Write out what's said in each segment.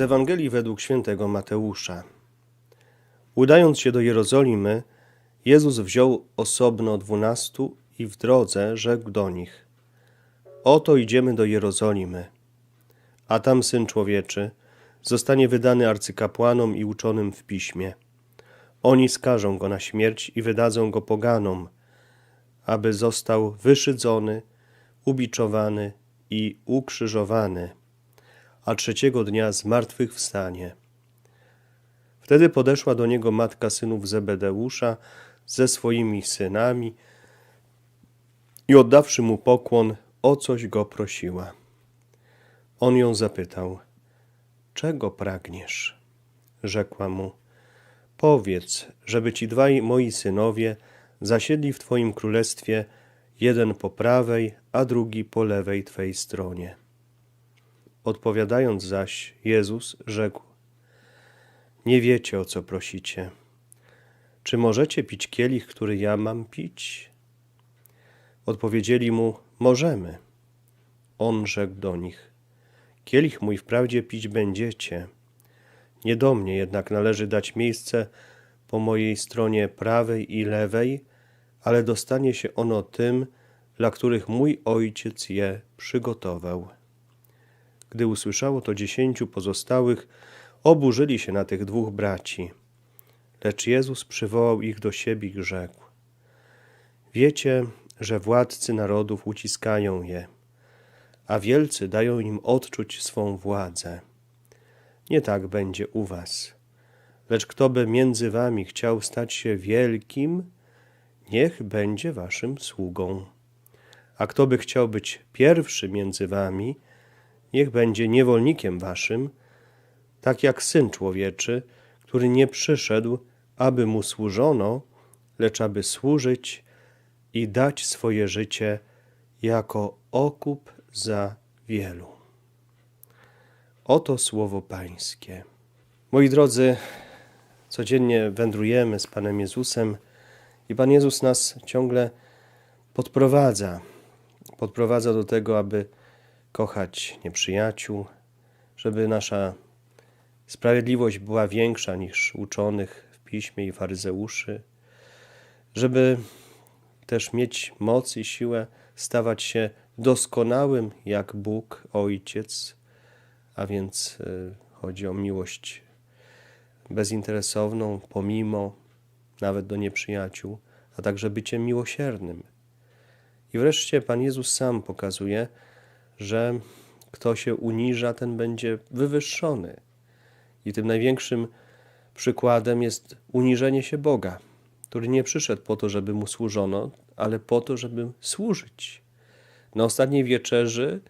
Z Ewangelii według świętego Mateusza. Udając się do Jerozolimy, Jezus wziął osobno dwunastu i w drodze rzekł do nich: Oto idziemy do Jerozolimy, a tam syn człowieczy zostanie wydany arcykapłanom i uczonym w piśmie. Oni skażą go na śmierć i wydadzą go poganom, aby został wyszydzony, ubiczowany i ukrzyżowany a trzeciego dnia zmartwychwstanie. Wtedy podeszła do niego matka synów Zebedeusza ze swoimi synami i oddawszy mu pokłon, o coś go prosiła. On ją zapytał, czego pragniesz? Rzekła mu, powiedz, żeby ci dwaj moi synowie zasiedli w twoim królestwie, jeden po prawej, a drugi po lewej twej stronie. Odpowiadając zaś, Jezus rzekł: Nie wiecie, o co prosicie. Czy możecie pić kielich, który ja mam pić? Odpowiedzieli mu: Możemy. On rzekł do nich: Kielich mój wprawdzie pić będziecie. Nie do mnie jednak należy dać miejsce po mojej stronie prawej i lewej, ale dostanie się ono tym, dla których mój ojciec je przygotował. Gdy usłyszało to dziesięciu pozostałych, oburzyli się na tych dwóch braci. Lecz Jezus przywołał ich do siebie i rzekł: Wiecie, że władcy narodów uciskają je, a wielcy dają im odczuć swą władzę. Nie tak będzie u was. Lecz kto by między wami chciał stać się wielkim, niech będzie waszym sługą. A kto by chciał być pierwszy między wami, niech będzie niewolnikiem waszym, tak jak syn człowieczy, który nie przyszedł, aby mu służono, lecz aby służyć i dać swoje życie jako okup za wielu. Oto słowo Pańskie. Moi drodzy, codziennie wędrujemy z Panem Jezusem i Pan Jezus nas ciągle podprowadza. Podprowadza do tego, aby kochać nieprzyjaciół, żeby nasza sprawiedliwość była większa niż uczonych w piśmie i faryzeuszy, żeby też mieć moc i siłę stawać się doskonałym jak Bóg, Ojciec, a więc y, chodzi o miłość bezinteresowną, pomimo, nawet do nieprzyjaciół, a także bycie miłosiernym. I wreszcie Pan Jezus sam pokazuje, że kto się uniża, ten będzie wywyższony. I tym największym przykładem jest uniżenie się Boga, który nie przyszedł po to, żeby mu służono, ale po to, żeby służyć. Na ostatniej wieczerzy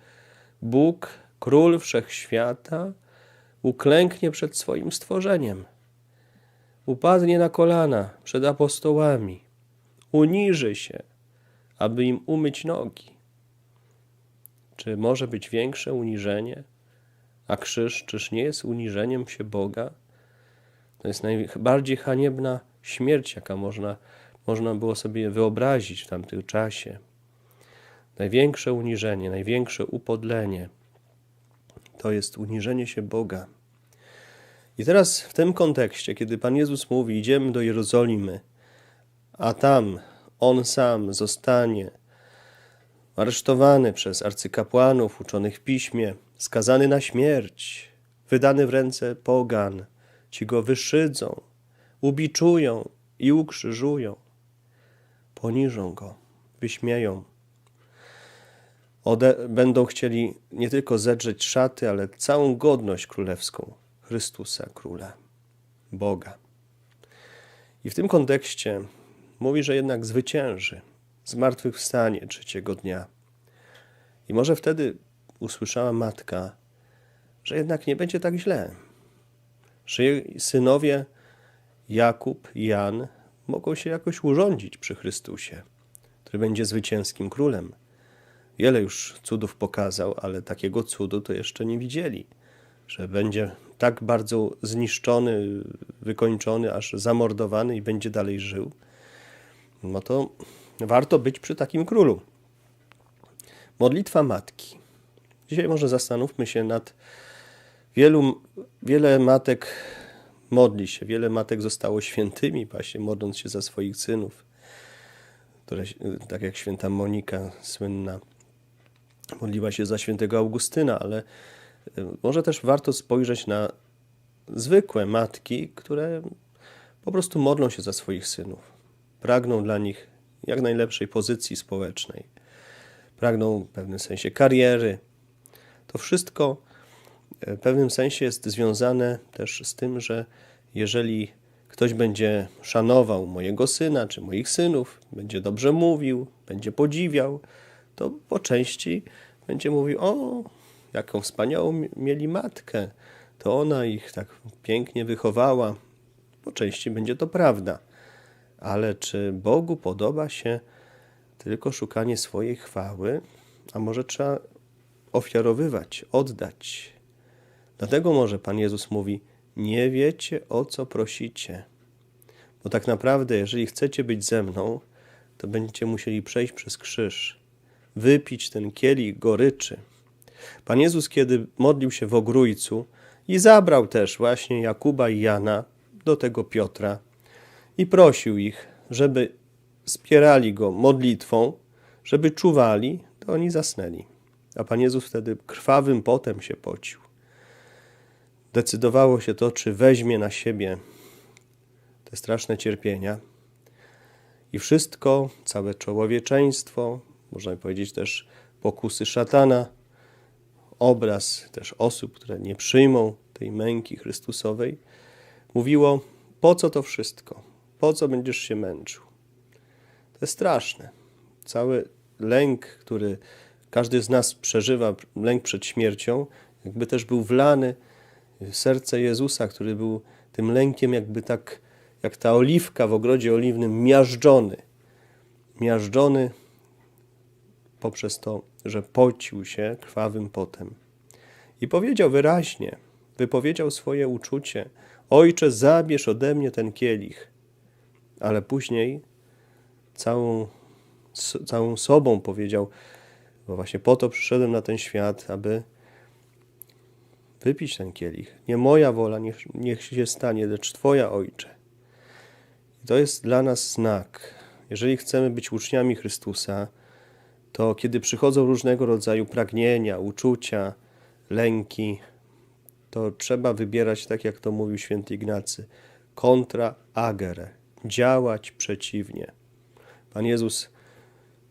Bóg, król wszechświata, uklęknie przed swoim stworzeniem. Upadnie na kolana przed apostołami, uniży się, aby im umyć nogi. Czy może być większe uniżenie? A krzyż, czyż nie jest uniżeniem się Boga? To jest najbardziej haniebna śmierć, jaka można, można było sobie wyobrazić w tamtym czasie. Największe uniżenie, największe upodlenie to jest uniżenie się Boga. I teraz w tym kontekście, kiedy Pan Jezus mówi: Idziemy do Jerozolimy, a tam On sam zostanie aresztowany przez arcykapłanów uczonych w piśmie, skazany na śmierć, wydany w ręce pogan. Ci go wyszydzą, ubiczują i ukrzyżują. Poniżą go, wyśmieją. Ode będą chcieli nie tylko zedrzeć szaty, ale całą godność królewską Chrystusa, Króla, Boga. I w tym kontekście mówi, że jednak zwycięży, zmartwychwstanie trzeciego dnia. I może wtedy usłyszała matka, że jednak nie będzie tak źle, że jej synowie Jakub i Jan mogą się jakoś urządzić przy Chrystusie, który będzie zwycięskim królem. Wiele już cudów pokazał, ale takiego cudu to jeszcze nie widzieli, że będzie tak bardzo zniszczony, wykończony, aż zamordowany i będzie dalej żył. No to warto być przy takim królu. Modlitwa matki. Dzisiaj może zastanówmy się nad Wielu, wiele matek modli się, wiele matek zostało świętymi, właśnie modląc się za swoich synów, które, tak jak święta Monika słynna, modliła się za świętego Augustyna, ale y, może też warto spojrzeć na zwykłe matki, które po prostu modlą się za swoich synów. Pragną dla nich jak najlepszej pozycji społecznej. Pragną w pewnym sensie kariery. To wszystko w pewnym sensie jest związane też z tym, że jeżeli ktoś będzie szanował mojego syna czy moich synów, będzie dobrze mówił, będzie podziwiał, to po części będzie mówił: O, jaką wspaniałą mieli matkę, to ona ich tak pięknie wychowała. Po części będzie to prawda. Ale czy Bogu podoba się tylko szukanie swojej chwały? A może trzeba ofiarowywać, oddać? Dlatego może Pan Jezus mówi: Nie wiecie o co prosicie. Bo tak naprawdę, jeżeli chcecie być ze mną, to będziecie musieli przejść przez krzyż, wypić ten kielich goryczy. Pan Jezus, kiedy modlił się w ogrójcu i zabrał też właśnie Jakuba i Jana do tego Piotra i prosił ich, żeby wspierali go modlitwą, żeby czuwali, to oni zasnęli. A Pan Jezus wtedy krwawym potem się pocił decydowało się to, czy weźmie na siebie te straszne cierpienia. I wszystko, całe człowieczeństwo, można powiedzieć też pokusy szatana, obraz też osób, które nie przyjmą tej męki Chrystusowej, mówiło: Po co to wszystko? Po co będziesz się męczył? To jest straszne. Cały lęk, który każdy z nas przeżywa, lęk przed śmiercią, jakby też był wlany serce Jezusa, który był tym lękiem jakby tak, jak ta oliwka w ogrodzie oliwnym, miażdżony. Miażdżony poprzez to, że pocił się krwawym potem. I powiedział wyraźnie, wypowiedział swoje uczucie: Ojcze, zabierz ode mnie ten kielich. Ale później całą, całą sobą powiedział, bo właśnie po to przyszedłem na ten świat, aby wypić ten kielich. Nie moja wola, niech, niech się stanie, lecz Twoja, Ojcze. I to jest dla nas znak. Jeżeli chcemy być uczniami Chrystusa, to kiedy przychodzą różnego rodzaju pragnienia, uczucia, lęki, to trzeba wybierać, tak jak to mówił święty Ignacy, kontra agere, działać przeciwnie. Pan Jezus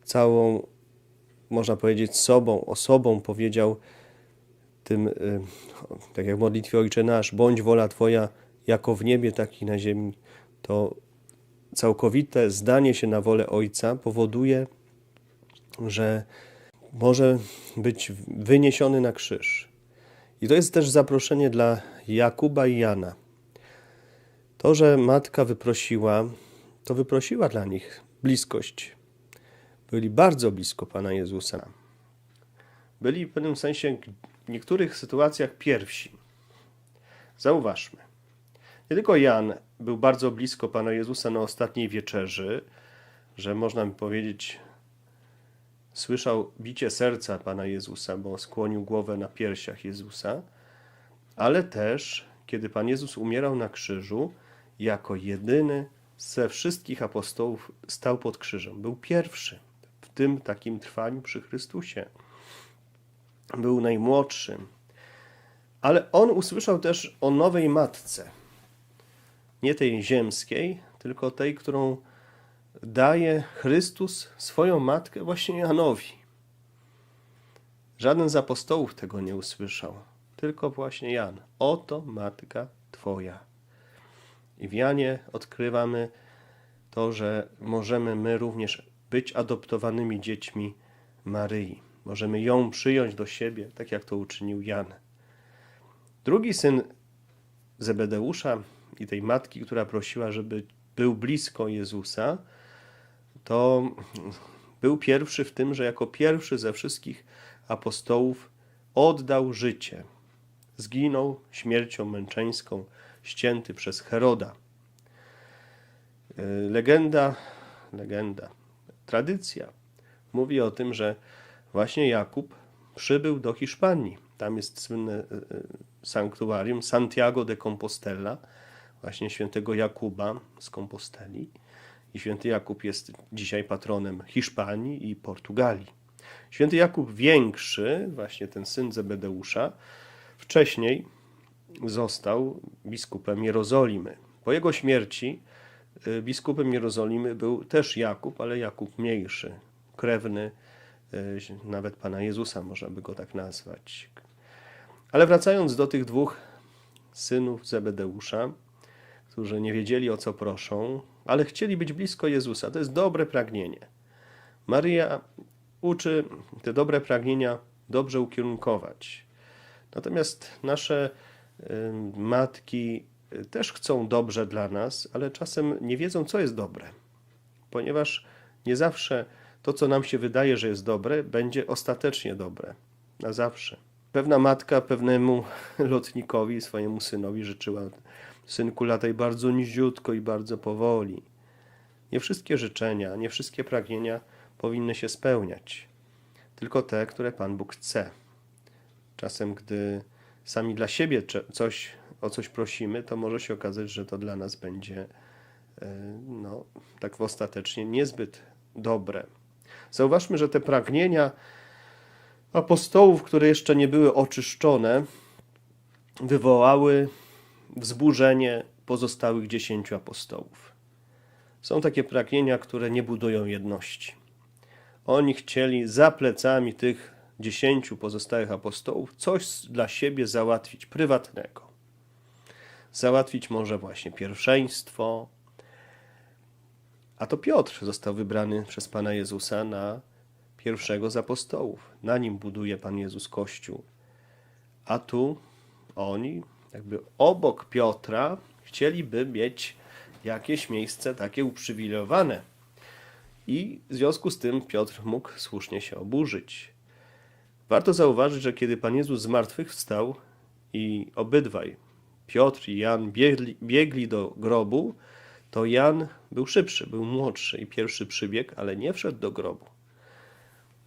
całą, można powiedzieć, sobą, osobą powiedział, tym, y, tak jak w modlitwie Ojcze Nasz, bądź wola Twoja jako w niebie, tak i na ziemi, to całkowite zdanie się na wolę Ojca powoduje, że może być wyniesiony na krzyż. I to jest też zaproszenie dla Jakuba i Jana. To, że matka wyprosiła, to wyprosiła dla nich bliskość. Byli bardzo blisko Pana Jezusa. Byli w pewnym sensie w niektórych sytuacjach pierwsi. Zauważmy. Nie tylko Jan był bardzo blisko Pana Jezusa na ostatniej wieczerzy, że można by powiedzieć, słyszał bicie serca Pana Jezusa, bo skłonił głowę na piersiach Jezusa, ale też, kiedy Pan Jezus umierał na krzyżu, jako jedyny ze wszystkich apostołów stał pod krzyżem. Był pierwszy w tym takim trwaniu przy Chrystusie był najmłodszym. Ale on usłyszał też o nowej matce. Nie tej ziemskiej, tylko tej, którą daje Chrystus swoją matkę właśnie Janowi. Żaden z apostołów tego nie usłyszał, tylko właśnie Jan. Oto matka Twoja. I w Janie odkrywamy to, że możemy my również być adoptowanymi dziećmi Maryi. Możemy ją przyjąć do siebie, tak jak to uczynił Jan. Drugi syn Zebedeusza i tej matki, która prosiła, żeby był blisko Jezusa, to był pierwszy w tym, że jako pierwszy ze wszystkich apostołów oddał życie. Zginął śmiercią męczeńską, ścięty przez Heroda. Legenda, legenda, tradycja mówi o tym, że właśnie Jakub przybył do Hiszpanii, Tam jest słynne e, e, sanktuarium Santiago de Compostela, właśnie świętego Jakuba z Komposteli. I święty Jakub jest dzisiaj patronem Hiszpanii i Portugalii. Święty Jakub Większy, właśnie ten syn Zebedeusza, wcześniej został biskupem Jerozolimy. Po jego śmierci y, biskupem Jerozolimy był też Jakub, ale Jakub Mniejszy, krewny y, nawet Pana Jezusa, można by go tak nazwać. Ale wracając do tych dwóch synów Zebedeusza, którzy nie wiedzieli o co proszą, ale chcieli być blisko Jezusa. To jest dobre pragnienie. Maryja uczy te dobre pragnienia dobrze ukierunkować. Natomiast nasze matki y, też chcą dobrze dla nas, ale czasem nie wiedzą, co jest dobre, ponieważ nie zawsze to, co nam się wydaje, że jest dobre, będzie ostatecznie dobre. Na zawsze. Pewna matka pewnemu lotnikowi, swojemu synowi życzyła: Synku, lataj bardzo niziutko i bardzo powoli. Nie wszystkie życzenia, nie wszystkie pragnienia powinny się spełniać, tylko te, które Pan Bóg chce. Czasem, gdy sami dla siebie coś, o coś prosimy, to może się okazać, że to dla nas będzie e, no, tak ostatecznie niezbyt dobre. Zauważmy, że te pragnienia apostołów, które jeszcze nie były oczyszczone, wywołały wzburzenie pozostałych dziesięciu apostołów. Są takie pragnienia, które nie budują jedności. Oni chcieli za plecami tych dziesięciu pozostałych apostołów coś dla siebie załatwić prywatnego. Załatwić może właśnie pierwszeństwo. A to Piotr został wybrany przez Pana Jezusa na pierwszego z apostołów. Na nim buduje Pan Jezus Kościół. A tu oni, jakby obok Piotra, chcieliby mieć jakieś miejsce takie uprzywilejowane. I w związku z tym Piotr mógł słusznie się oburzyć. Warto zauważyć, że kiedy Pan Jezus zmartwychwstał i obydwaj, Piotr i Jan, biegli, biegli do grobu, to Jan był szybszy, był młodszy i pierwszy przybiegł, ale nie wszedł do grobu.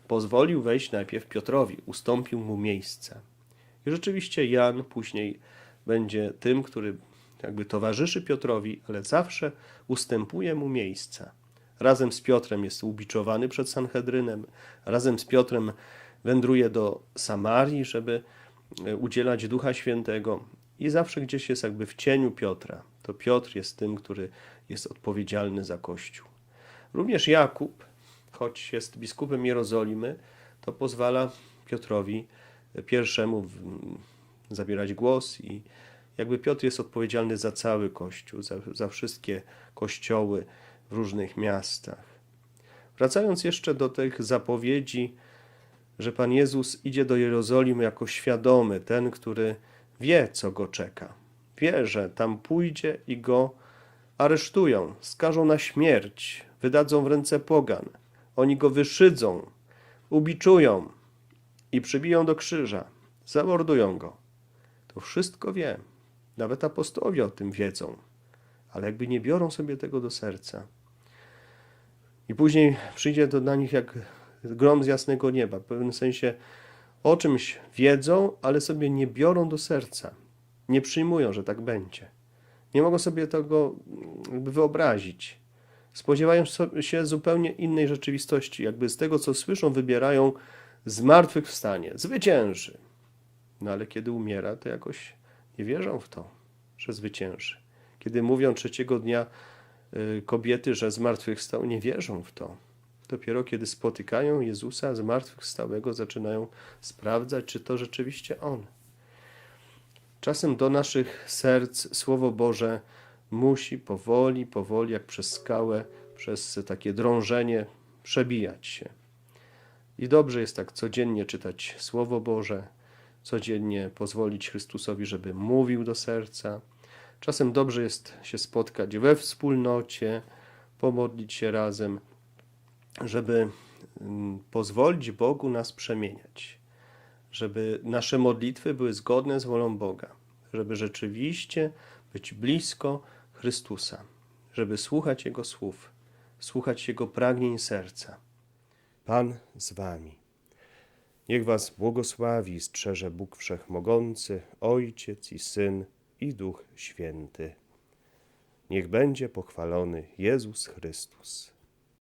Pozwolił wejść najpierw Piotrowi, ustąpił mu miejsce. I rzeczywiście Jan później będzie tym, który jakby towarzyszy Piotrowi, ale zawsze ustępuje mu miejsca. Razem z Piotrem jest ubiczowany przed Sanhedrynem, razem z Piotrem wędruje do Samarii, żeby e, udzielać Ducha Świętego i zawsze gdzieś jest jakby w cieniu Piotra. To Piotr jest tym, który jest odpowiedzialny za Kościół. Również Jakub, choć jest biskupem Jerozolimy, to pozwala Piotrowi e, pierwszemu zabierać głos i jakby Piotr jest odpowiedzialny za cały Kościół, za, za wszystkie kościoły w różnych miastach. Wracając jeszcze do tych zapowiedzi, że Pan Jezus idzie do Jerozolimy jako świadomy, ten, który wie, co go czeka. Wie, że tam pójdzie i go aresztują, skażą na śmierć, wydadzą w ręce pogan. Oni go wyszydzą, ubiczują i przybiją do krzyża, zamordują go. To wszystko wie. Nawet apostołowie o tym wiedzą, ale jakby nie biorą sobie tego do serca. I później przyjdzie to na nich jak grom z jasnego nieba. W pewnym sensie o czymś wiedzą, ale sobie nie biorą do serca. Nie przyjmują, że tak będzie. Nie mogą sobie tego jakby wyobrazić. Spodziewają się zupełnie innej rzeczywistości. Jakby z tego, co słyszą, wybierają zmartwychwstanie. Zwycięży. No ale kiedy umiera, to jakoś nie wierzą w to, że zwycięży. Kiedy mówią trzeciego dnia y, kobiety, że zmartwychwstał, nie wierzą w to. Dopiero kiedy spotykają Jezusa zmartwychwstałego, zaczynają sprawdzać, czy to rzeczywiście On. Czasem do naszych serc Słowo Boże musi powoli, powoli, jak przez skałę, przez takie drążenie, przebijać się. I dobrze jest tak codziennie czytać Słowo Boże, codziennie pozwolić Chrystusowi, żeby mówił do serca. Czasem dobrze jest się spotkać we wspólnocie, pomodlić się razem, żeby mm, pozwolić Bogu nas przemieniać, żeby nasze modlitwy były zgodne z wolą Boga, żeby rzeczywiście być blisko Chrystusa, żeby słuchać Jego słów, słuchać Jego pragnień serca. Pan z Wami. Niech was błogosławi i strzeże Bóg Wszechmogący, Ojciec i Syn i Duch Święty. Niech będzie pochwalony Jezus Chrystus.